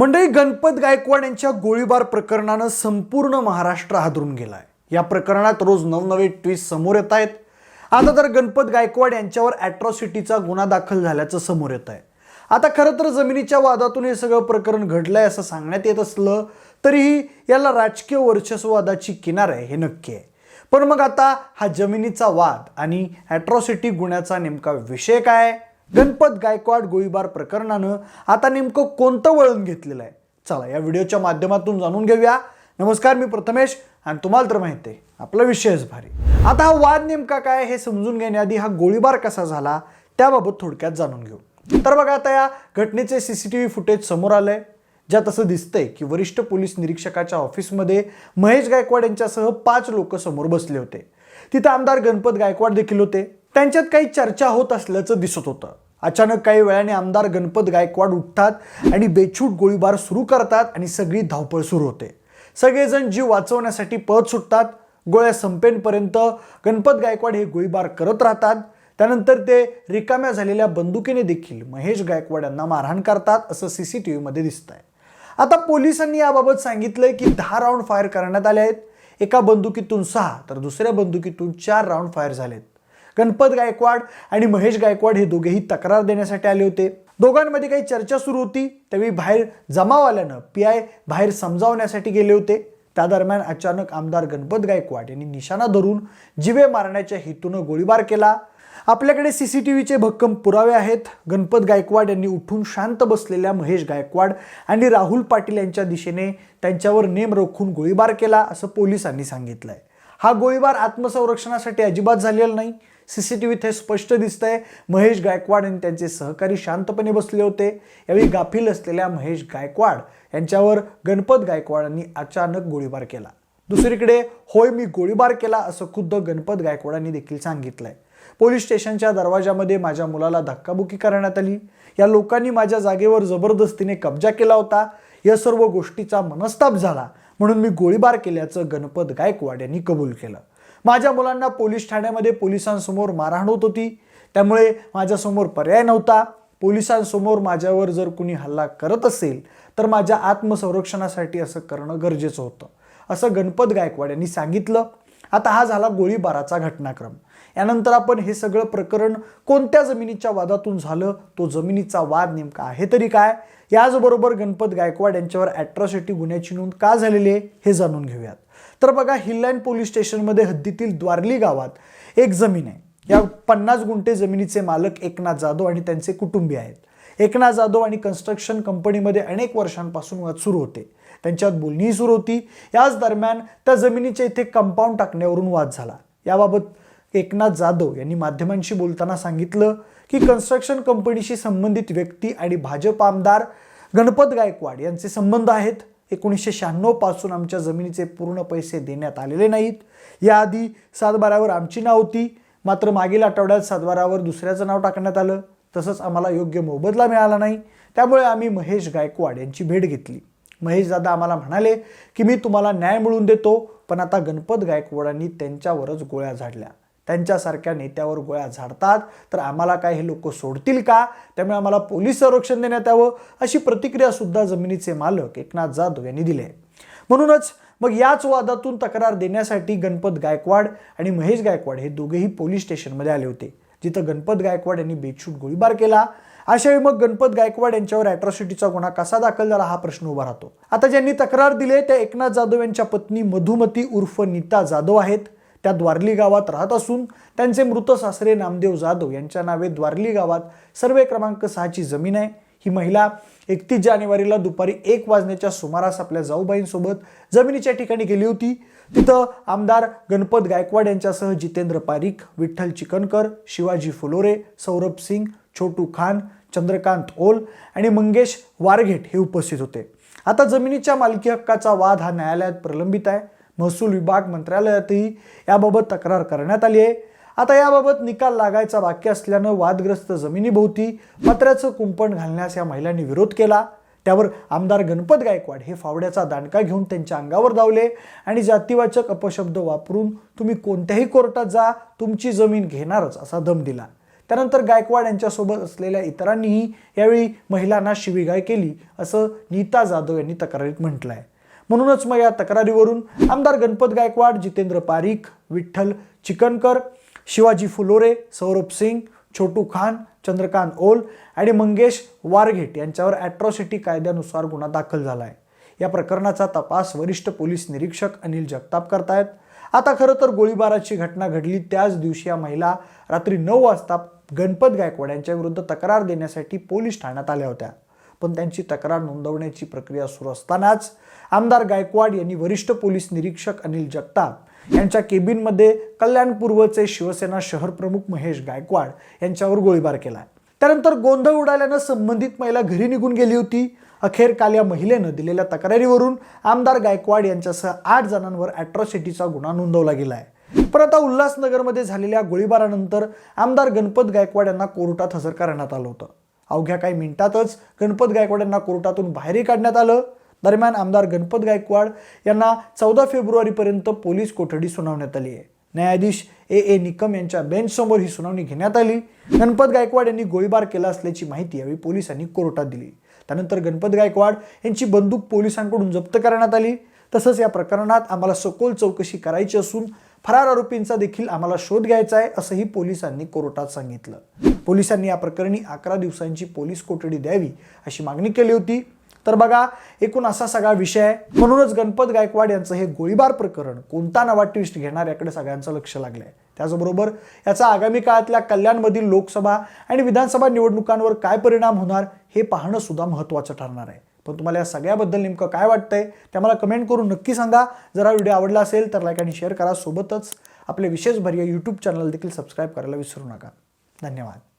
मंडळी गणपत गायकवाड यांच्या गोळीबार प्रकरणानं संपूर्ण महाराष्ट्र हादरून गेलाय. या प्रकरणात रोज नवनवे ट्विस्ट समोर येत आहेत. आता तर गणपत गायकवाड यांच्यावर ॲट्रॉसिटीचा गुन्हा दाखल झाल्याचं समोर येत आहे. आता खरं तर जमिनीच्या वादातून हे सगळं प्रकरण घडलंय असं सांगण्यात येत असलं तरीही याला राजकीय वर्चस्ववादाची किनार आहे हे नक्की आहे. पण मग आता हा जमिनीचा वाद आणि ॲट्रॉसिटी गुन्ह्याचा नेमका विषय काय गणपत गायकवाड गोळीबार प्रकरणानं आता नेमकं कोणतं वळण घेतलेलं आहे? चला या व्हिडिओच्या माध्यमातून जाणून घेऊया. नमस्कार मी प्रथमेश आणि तुम्हाला तर माहिती आहे आपला विषयच भारी. आता हा वाद नेमका काय हे समजून घेण्याआधी हा गोळीबार कसा झाला त्याबाबत थोडक्यात जाणून घेऊ. तर बघा आता या घटनेचे C C T V footage समोर आलंय ज्यात असं दिसतंय की वरिष्ठ पोलीस निरीक्षकाच्या ऑफिसमध्ये महेश गायकवाड यांच्यासह पाच लोक समोर बसले होते. तिथं आमदार गणपत गायकवाड देखील होते. त्यांच्यात काही चर्चा होत असल्याचं दिसत होतं. अचानक काही वेळाने आमदार गणपत गायकवाड उठतात आणि बेछूट गोळीबार सुरू करतात आणि सगळी धावपळ सुरू होते. सगळेजण जीव वाचवण्यासाठी पळत सुटतात. गोळ्या संपेनपर्यंत गणपत गायकवाड हे गोळीबार करत राहतात. त्यानंतर ते रिकाम्या झालेल्या बंदुकीने देखील महेश गायकवाड यांना मारहाण करतात असं सी सी टी व्हीमध्ये दिसत आहे आता पोलिसांनी याबाबत सांगितलंय की दहा राऊंड फायर करण्यात आले आहेत. एका बंदुकीतून सहा तर दुसऱ्या बंदुकीतून चार राऊंड फायर झालेत. गणपत गायकवाड आणि महेश गायकवाड हे दोघेही तक्रार देण्यासाठी आले होते. दोघांमध्ये काही चर्चा सुरू होती त्यावेळी बाहेर जमाव आल्यानं पी आय बाहेर समजावण्यासाठी गेले होते. त्या दरम्यान अचानक आमदार गणपत गायकवाड यांनी निशाणा धरून जिवे मारण्याच्या हेतूनं गोळीबार केला. आपल्याकडे सी सी टी व्हीचे भक्कम पुरावे आहेत. गणपत गायकवाड यांनी उठून शांत बसलेल्या महेश गायकवाड आणि राहुल पाटील यांच्या दिशेने त्यांच्यावर नेम रोखून गोळीबार केला असं पोलिसांनी सांगितलंय. हा गोळीबार आत्मसंरक्षणासाठी अजिबात झालेला नाही. सी सी टी व्हीत हे स्पष्ट दिसतंय. महेश गायकवाड आणि त्यांचे सहकारी शांतपणे बसले होते. यावेळी गाफील असलेल्या महेश गायकवाड यांच्यावर गणपत गायकवाडांनी अचानक गोळीबार केला. दुसरीकडे होय मी गोळीबार केला असं खुद्द गणपत गायकवाडांनी देखील सांगितलंय. पोलीस स्टेशनच्या दरवाजामध्ये माझ्या मुलाला धक्काबुक्की करण्यात आली. या लोकांनी माझ्या जागेवर जबरदस्तीने कब्जा केला होता. या सर्व गोष्टीचा मनस्ताप झाला. म्हणून मी गोळीबार केल्याचं गणपत गायकवाड यांनी कबूल केलं. माझ्या मुलांना पोलीस ठाण्यामध्ये पोलिसांसमोर मारहाण होत होती. त्यामुळे माझ्यासमोर पर्याय नव्हता. पोलिसांसमोर माझ्यावर जर कुणी हल्ला करत असेल तर माझ्या आत्मसंरक्षणासाठी असं करणं गरजेचं होतं. असं गणपत गायकवाड यांनी सांगितलं. आता हा झाला गोळीबाराचा घटनाक्रम. यानंतर आपण हे सगळं प्रकरण कोणत्या जमिनीच्या वादातून झालं तो जमिनीचा वाद नेमका आहे तरी काय? याचबरोबर गणपत गायकवाड यांच्यावर ॲट्रॉसिटी गुन्ह्याची नोंद का झालेली आहे हे जाणून घेऊयात. तर बघा हिललँड पोलीस स्टेशनमध्ये हद्दीतील द्वारली गावात एक जमीन आहे. या पन्नास गुंठे जमिनीचे मालक एकनाथ जाधव आणि त्यांचे कुटुंबीय आहेत. एकनाथ जाधव आणि कन्स्ट्रक्शन कंपनीमध्ये अनेक वर्षांपासून वाद सुरू होते. त्यांच्यात बोलणीही सुरू होती. याच दरम्यान त्या जमिनीच्या इथे कंपाऊंड टाकण्यावरून वाद झाला. याबाबत एकनाथ जाधव यांनी माध्यमांशी बोलताना सांगितलं की कन्स्ट्रक्शन कंपनीशी संबंधित व्यक्ती आणि भाजप आमदार गणपत गायकवाड यांचे संबंध आहेत. एकोणीसशे शहाण्णवपासून आमच्या जमिनीचे पूर्ण पैसे देण्यात आलेले नाहीत. याआधी सातबारावर आमची नाव होती. मात्र मागील आठवड्यात सातबारावर दुसऱ्याचं नाव टाकण्यात आलं. तसंच आम्हाला योग्य मोबदला मिळाला नाही. त्यामुळे आम्ही महेश गायकवाड यांची भेट घेतली. महेशदादा आम्हाला म्हणाले की मी तुम्हाला न्याय मिळवून देतो पण आता गणपत गायकवाडांनी त्यांच्यावरच गोळ्या झाडल्या. त्यांच्यासारख्या नेत्यावर गोळ्या झाडतात तर आम्हाला काय हे लोक सोडतील का? त्यामुळे आम्हाला पोलीस संरक्षण देण्यात यावं. अशी प्रतिक्रिया सुद्धा जमिनीचे मालक एकनाथ जाधव यांनी दिली आहे. म्हणूनच मग याच वादातून तक्रार देण्यासाठी गणपत गायकवाड आणि महेश गायकवाड हे दोघेही पोलीस स्टेशनमध्ये आले होते. जिथं गणपत गायकवाड यांनी बेछूट गोळीबार केला. अशावेळी मग गणपत गायकवाड यांच्यावर अॅट्रॉसिटीचा गुन्हा कसा दाखल झाला हा प्रश्न उभा राहतो. आता ज्यांनी तक्रार दिले त्या एकनाथ जाधव यांच्या पत्नी मधुमती उर्फ नीता जाधव आहेत. त्या द्वारली गावात राहत असून त्यांचे मृत सासरे नामदेव जाधव यांच्या नावे द्वारली गावात सर्वे क्रमांक सहाची जमीन आहे. ही महिला एकतीस जानेवारीला दुपारी एक वाजण्याच्या सुमारास आपल्या जाऊबाईंसोबत जमिनीच्या ठिकाणी गेली होती. तिथं आमदार गणपत गायकवाड यांच्यासह जितेंद्र पारिक विठ्ठल चिकनकर शिवाजी फुलोरे सौरभ सिंग छोटू खान चंद्रकांत ओल आणि मंगेश वारघेट हे उपस्थित होते. आता जमिनीच्या मालकी हक्काचा वाद हा न्यायालयात प्रलंबित आहे. महसूल विभाग मंत्रालयातही याबाबत तक्रार करण्यात आली आहे. आता याबाबत निकाल लागायचा बाकी असल्यानं वादग्रस्त जमिनीभोवती पत्र्याचं कुंपण घालण्यास या महिलांनी विरोध केला. त्यावर आमदार गणपत गायकवाड हे फावड्याचा दांडका घेऊन त्यांच्या अंगावर धावले आणि जातीवाचक अपशब्द वापरून तुम्ही कोणत्याही कोर्टात जा तुमची जमीन घेणारच असा दम दिला. त्यानंतर गायकवाड यांच्यासोबत असलेल्या इतरांनीही यावेळी महिलांना शिवीगाय केली असं नीता जाधव यांनी तक्रारीत म्हटलं आहे म्हणूनच मग या तक्रारीवरून आमदार गणपत गायकवाड जितेंद्र पारीख विठ्ठल चिकनकर शिवाजी फुलोरे सौरभ सिंग छोटू खान चंद्रकांत ओल आणि मंगेश वारघेट यांच्यावर ॲट्रॉसिटी कायद्यानुसार गुन्हा दाखल झाला आहे या प्रकरणाचा तपास वरिष्ठ पोलीस निरीक्षक अनिल जगताप करतायत. आता खरं तर गोळीबाराची घटना घडली त्याच दिवशी या महिला रात्री नऊ वाजता गणपत गायकवाड यांच्या विरुद्ध तक्रार देण्यासाठी पोलीस ठाण्यात आल्या होत्या. पण त्यांची तक्रार नोंदवण्याची प्रक्रिया सुरू असतानाच आमदार गायकवाड यांनी वरिष्ठ पोलीस निरीक्षक अनिल जगताप यांच्या केबिनमध्ये कल्याणपूर्वचे शिवसेना शहर प्रमुख महेश गायकवाड यांच्यावर गोळीबार केला. त्यानंतर गोंधळ उडाल्यानं संबंधित महिला घरी निघून गेली होती. अखेर काल या महिलेनं दिलेल्या तक्रारीवरून आमदार गायकवाड यांच्यासह आठ जणांवर अॅट्रॉसिटीचा गुन्हा नोंदवला गेला आहे पण आता उल्हासनगरमध्ये झालेल्या गोळीबारानंतर आमदार गणपत गायकवाड यांना कोर्टात हजर करण्यात आलं होतं. अवघ्या काही मिनिटातच गणपत गायकवाड यांना कोर्टातून बाहेरही काढण्यात आलं. दरम्यान आमदार गणपत गायकवाड यांना चौदा फेब्रुवारीपर्यंत पोलीस कोठडी सुनावण्यात आली आहे. न्यायाधीश ए. ए. निकम यांच्या बेंचसमोर ही सुनावणी घेण्यात आली. गणपत गायकवाड यांनी गोळीबार केला असल्याची माहिती यावेळी पोलिसांनी कोर्टात दिली. त्यानंतर गणपत गायकवाड यांची बंदूक पोलिसांकडून जप्त करण्यात आली. तसंच या प्रकरणात आम्हाला सखोल चौकशी करायची असून फरार आरोपींचा देखील आम्हाला शोध घ्यायचा आहे असंही पोलिसांनी कोर्टात सांगितलं. पोलिसांनी या प्रकरणी अकरा दिवसांची पोलीस कोठडी द्यावी अशी मागणी केली होती. तर बघा एकूण असा सगळा विषय आहे. म्हणूनच गणपत गायकवाड यांचं हे गोळीबार प्रकरण कोणता नवा ट्विस्ट घेणार याकडे सगळ्यांचं लक्ष लागलं आहे त्याचबरोबर याचा आगामी काळातल्या कल्याणमधील लोकसभा आणि विधानसभा निवडणुकांवर काय परिणाम होणार हे पाहणं सुद्धा महत्त्वाचं ठरणार आहे. पण तुम्हाला या सगळ्याबद्दल नेमकं काय वाटतंय ते मला कमेंट करून नक्की सांगा. जर हा व्हिडिओ आवडला असेल तर लाईक आणि शेअर करा. सोबतच आपले विशेष भर्य यूट्यूब चॅनल देखील सबस्क्राईब करायला विसरू नका. धन्यवाद.